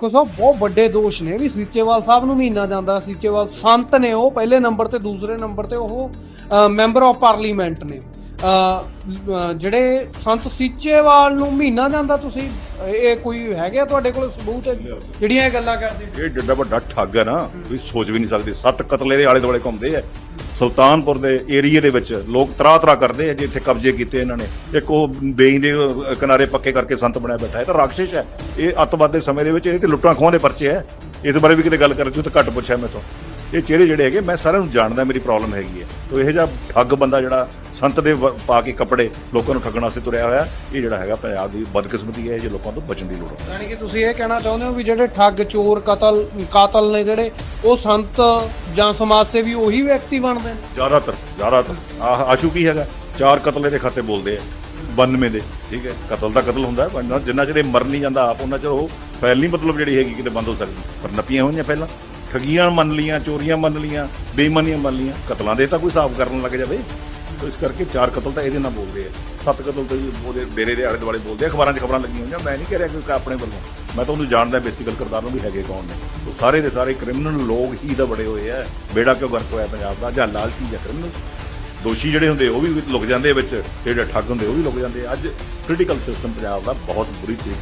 ਕੋ ਸਭ ਬਹੁਤ ਵੱਡੇ ਦੋਸ਼ ਨੇ। ਵੀ ਸੀਚੇਵਾਲ ਸਾਹਿਬ ਨੂੰ ਮਹੀਨਾ ਜਾਂਦਾ। ਸੀਚੇਵਾਲ ਸੰਤ ਨੇ ਉਹ ਪਹਿਲੇ ਨੰਬਰ ਤੇ ਦੂਸਰੇ ਨੰਬਰ ਤੇ ਉਹ ਮੈਂਬਰ ਆਫ ਪਾਰਲੀਮੈਂਟ ਨੇ। ਜਿਹੜੇ ਸੰਤ ਸੀਚੇਵਾਲ ਨੂੰ ਮਹੀਨਾ ਜਾਂਦਾ ਤੁਸੀਂ ਇਹ ਕੋਈ ਹੈਗੇ ਆ ਤੁਹਾਡੇ ਕੋਲ ਸਬੂਤ? ਜਿਹੜੀਆਂ ਇਹ ਗੱਲਾਂ ਕਰਦੇ ਇਹ ਜਿੱਡਾ ਵੱਡਾ ਠੱਗ ਹੈ ਨਾ। ਤੁਸੀਂ ਸੋਚ ਵੀ ਨਹੀਂ ਸਕਦੇ। ਸੱਤ ਕਤਲੇ ਦੇ ਆਲੇ ਦੁਆਲੇ ਘੁੰਮਦੇ ਆ। ਸੁਲਤਾਨਪੁਰ ਦੇ ਏਰੀਏ ਦੇ ਵਿੱਚ ਲੋਕ ਤਰਾ ਤਰਾ ਕਰਦੇ ਆ ਇੱਥੇ ਕਬਜ਼ੇ ਕੀਤੇ ਇਹਨਾਂ ਨੇ। ਇੱਕ ਉਹ ਬੇਈ ਦੇ ਕਿਨਾਰੇ ਪੱਕੇ ਕਰਕੇ ਸੰਤ ਬਣਾਇਆ ਬੈਠਾ ਹੈ, ਇਹ ਤਾਂ ਰਾਖਸ਼ ਹੈ। ਇਹ ਅੱਤਵਾਦ ਦੇ ਸਮੇਂ ਦੇ ਵਿੱਚ ਇਹ ਤੇ ਲੁੱਟਾਂ ਖੋਹਾਂ ਦੇ ਪਰਚੇ ਹੈ। ਇਹਦੇ ਬਾਰੇ ਵੀ ਕਿਤੇ ਗੱਲ ਕਰਦੇ ਤੂੰ ਤਾਂ ਘੱਟ ਪੁੱਛਿਆ ਮੈਥੋਂ ਇਹ ਚਿਹਰੇ ਜਿਹੜੇ ਹੈਗੇ ਮੈਂ ਸਾਰਿਆਂ ਨੂੰ ਜਾਣਦਾ ਮੇਰੀ ਪ੍ਰੋਬਲਮ ਹੈਗੀ ਹੈ। ਤੋ ਇਹ ਜਿਹਾ ਠੱਗ ਬੰਦਾ ਜਿਹੜਾ ਸੰਤ ਦੇ ਪਾ ਕੇ ਕੱਪੜੇ ਲੋਕਾਂ ਨੂੰ ਠੱਗਣ ਵਾਸਤੇ ਤੁਰਿਆ ਹੋਇਆ ਇਹ ਜਿਹੜਾ ਹੈਗਾ ਪੰਜਾਬ ਦੀ ਬਦਕਿਸਮਤੀ ਹੈ ਇਹ ਜੇ ਲੋਕਾਂ ਤੋਂ ਬਚਣ ਦੀ ਲੋੜ ਹੈ। ਯਾਨੀ ਕਿ ਤੁਸੀਂ ਇਹ ਕਹਿਣਾ ਚਾਹੁੰਦੇ ਹੋ ਵੀ ਜਿਹੜੇ ਠੱਗ ਚੋਰ ਕਤਲ ਕਾਤਲ ਨੇ ਜਿਹੜੇ ਉਹ ਸੰਤ ਜਾਂ ਸਮਾਜ ਸੇਵੀ ਉਹੀ ਵਿਅਕਤੀ ਬਣਦੇ ਨੇ? ਜ਼ਿਆਦਾਤਰ ਜ਼ਿਆਦਾਤਰ। ਆਹ ਆਸ਼ੂ ਕੀ ਹੈਗਾ? ਚਾਰ ਕਤਲੇ ਦੇ ਖਾਤੇ ਬੋਲਦੇ ਆ 92 ਦੇ ਠੀਕ ਹੈ? ਕਤਲ ਦਾ ਕਤਲ ਹੁੰਦਾ ਪਰ ਜਿੰਨਾ ਚਿਰ ਇਹ ਮਰ ਨਹੀਂ ਜਾਂਦਾ ਆਪ ਉਹਨਾਂ ਚਿਰ ਉਹ ਫੈਲ ਨਹੀਂ ਮਤਲਬ ਜਿਹੜੀ ਹੈਗੀ ਕਿਤੇ ਬੰਦ ਹੋ ਸਕਦੀ ਪਰ ਨਪੀਆਂ ਹੋਈਆਂ ਪਹਿਲਾਂ। ਠਗੀਆਂ ਮੰਨ ਲੀਆਂ ਚੋਰੀਆਂ ਮੰਨ ਲੀਆਂ ਬੇਈਮਾਨੀਆਂ ਮੰਨ ਲੀਆਂ ਕਤਲਾਂ ਦੇ ਤਾਂ ਕੋਈ ਹਿਸਾਬ ਕਰਨ ਲੱਗ ਜਾਵੇ। ਤੋ ਇਸ ਕਰਕੇ ਚਾਰ ਕਤਲ ਤਾਂ ਇਹਦੇ ਨਾਲ ਬੋਲਦੇ ਆ। ਸੱਤ ਕਤਲ ਤਾਂ ਜੀ ਉਹਦੇ ਡੇਰੇ ਦੇ ਆਲੇ ਦੁਆਲੇ ਬੋਲਦੇ ਆ, ਅਖਬਾਰਾਂ 'ਚ ਖਬਰਾਂ ਲੱਗੀਆਂ ਹੋਈਆਂ। ਮੈਂ ਨਹੀਂ ਕਹਿ ਰਿਹਾ ਕਿ ਆਪਣੇ ਵੱਲੋਂ। ਮੈਂ ਤਾਂ ਉਹਨੂੰ ਜਾਣਦਾ ਬੇਸਿਕਲ ਕਿਰਦਾਰ ਨੂੰ ਵੀ ਹੈਗੇ ਕੌਣ ਨੇ। ਤੋ ਸਾਰੇ ਦੇ ਸਾਰੇ ਕ੍ਰਿਮੀਨਲ ਲੋਕ ਹੀ ਤਾਂ ਬੜੇ ਹੋਏ ਆ। ਬੇੜਾ ਕਿਉਂ ਗਰਕ ਹੋਇਆ ਪੰਜਾਬ ਦਾ? ਜਾਂ ਲਾਲਚੀ ਜਾਂ ਕ੍ਰਿਮੀਨਲ? ਦੋਸ਼ੀ ਜਿਹੜੇ ਹੁੰਦੇ ਉਹ ਵੀ ਲੁਕ ਜਾਂਦੇ ਵਿੱਚ। ਜਿਹੜੇ ਠੱਗ ਹੁੰਦੇ ਉਹ ਵੀ ਲੁਕ ਜਾਂਦੇ ਅੱਜ ਪੋਲੀਟੀਕਲ ਸਿਸਟਮ ਪੰਜਾਬ ਦਾ ਬਹੁਤ ਬੁਰੀ ਤਰੀਕੇ